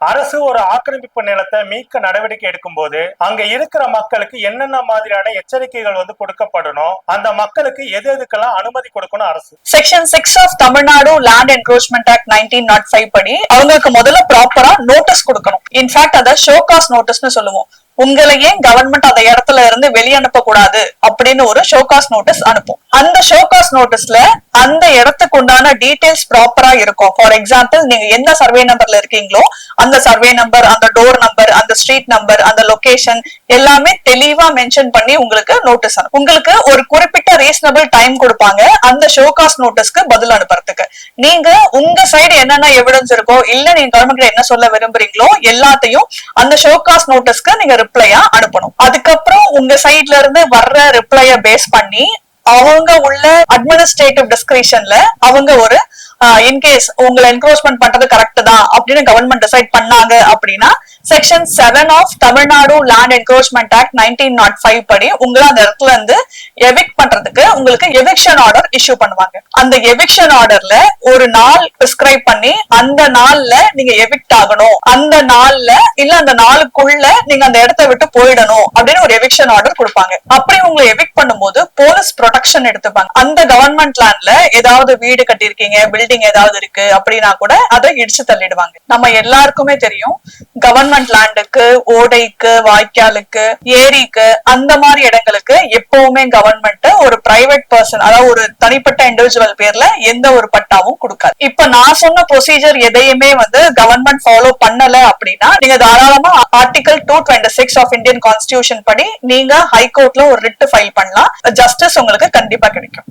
அரசு ஒரு ஆக்கிரமிப்பு நிலத்தை மீட்க நடவடிக்கை எடுக்கும் போது அங்க இருக்கிற மக்களுக்கு என்னென்ன மாதிரியான எச்சரிக்கைகள் வந்து கொடுக்கப்படணும் அந்த மக்களுக்கு எது எதுக்கெல்லாம் அனுமதி கொடுக்கணும் அரசு? Section six of Tamil Nadu land encroachment act nineteen nought five படி அவங்களுக்கு முதல்ல ப்ராப்பரா நோட்டீஸ் கொடுக்கணும். இன்ஃபேக்ட் அதை ஷோகாஸ் நோட்டீஸ்னு சொல்லுவோம். உங்களை ஏன் கவர்மெண்ட் அந்த இடத்துல இருந்து வெளிய அனுப்ப கூடாது அப்படின்னு ஒரு ஷோகாஸ் நோட்டீஸ் அனுப்பும். அந்த ஷோகாஸ் நோட்டீஸ்ல அந்த இடத்துக்கு உண்டான டீடைல்ஸ் ப்ராப்பரா இருக்கும். ஃபார் எக்ஸாம்பிள் நீங்க எந்த சர்வே நம்பர்ல இருக்கீங்களோ அந்த சர்வே நம்பர் அந்த டோர் நம்பர் அந்த ஸ்ட்ரீட் நம்பர் அந்த லொகேஷன் எல்லாமே தெளிவா மென்ஷன் பண்ணி உங்களுக்கு நோட்டீஸ் அனுப்பும். உங்களுக்கு ஒரு குறிப்பிட்ட ரீசனபிள் டைம் கொடுப்பாங்க. அந்த ஷோகாஸ் நோட்டீஸ்க்கு பதில் அனுப்புறதுக்கு. நீங்க உங்க சைடு என்னென்ன எவிடன்ஸ் இருக்கோ இல்ல நீங்க கவர்மெண்ட் என்ன சொல்ல விரும்புறீங்களோ எல்லாத்தையும் அந்த ஷோகாஸ் நோட்டீஸ்க்கு நீங்க ரிப்ளையா அனுப்பணும். அதுக்கப்புறம் உங்க சைட்ல இருந்து வர்ற ரிப்ளைய பேஸ் பண்ணி அவங்க உள்ள அட்மினிஸ்ட்ரேட்டிவ் டிஸ்கிரிஷன்ல அவங்க ஒரு இன்கேஸ் உங்களை என்க்ரோச்மெண்ட் பண்றது கரெக்ட் தான் அப்படின்னு கவர்மெண்ட் டிசைட் பண்ணாங்க அப்படின்னா section seven of Tamil Nadu land encroachment act nineteen nought five படி உங்களை அந்த இடத்துல இருந்து எவிக் பண்றதுக்கு உங்களுக்கு எவிக்ஷன் ஆர்டர் இஷ்யூ பண்ணுவாங்க. அந்த எவிக்ஷன் ஆர்டர்ல ஒரு நாள் பிரிஸ்கிரைப் பண்ணி அந்த நாள்ல நீங்க எவிக்ட் ஆகணும். அந்த நாள்ல இல்ல அந்த நாளுக்குள்ள நீங்க அந்த இடத்த விட்டு போயிடணும் அப்படின்னு ஒரு எவிக்ஷன் ஆர்டர் கொடுப்பாங்க. அப்படி உங்களை எவிக்ட் பண்ணும்போது போலீஸ் ப்ரொடெக்ஷன் எடுத்துப்பாங்க. அந்த கவர்மெண்ட் லேண்ட்ல ஏதாவது வீடு கட்டியிருக்கீங்க பில்டிங் ஏதாவது இருக்கு அப்படின்னா கூட அதை இடிச்சு தள்ளிடுவாங்க. நம்ம எல்லாருக்குமே தெரியும் கவர்மெண்ட் லேண்டுக்கு ஓடைக்கு வாய்க்காலுக்கு ஏரிக்கு அந்த மாதிரி இடங்களுக்கு எப்பவுமே கவர்மெண்ட் ஒரு பிரைவேட் பர்சன் அதாவது ஒரு தனிப்பட்ட இண்டிவிஜுவல் பேர்ல எந்த ஒரு பட்டாவும் கொடுக்காது. இப்ப நான் சொன்ன ப்ரொசீஜர் எதையுமே வந்து கவர்மெண்ட் ஃபாலோ பண்ணல அப்படின்னா நீங்க தாராளமா article two twenty six of Indian constitution படி நீங்க ஹைகோர்ட்ல ஒரு ரிட்டு ஃபைல் பண்ணலாம். ஜஸ்டிஸ் உங்களுக்கு கண்டிப்பா கிடைக்கும்.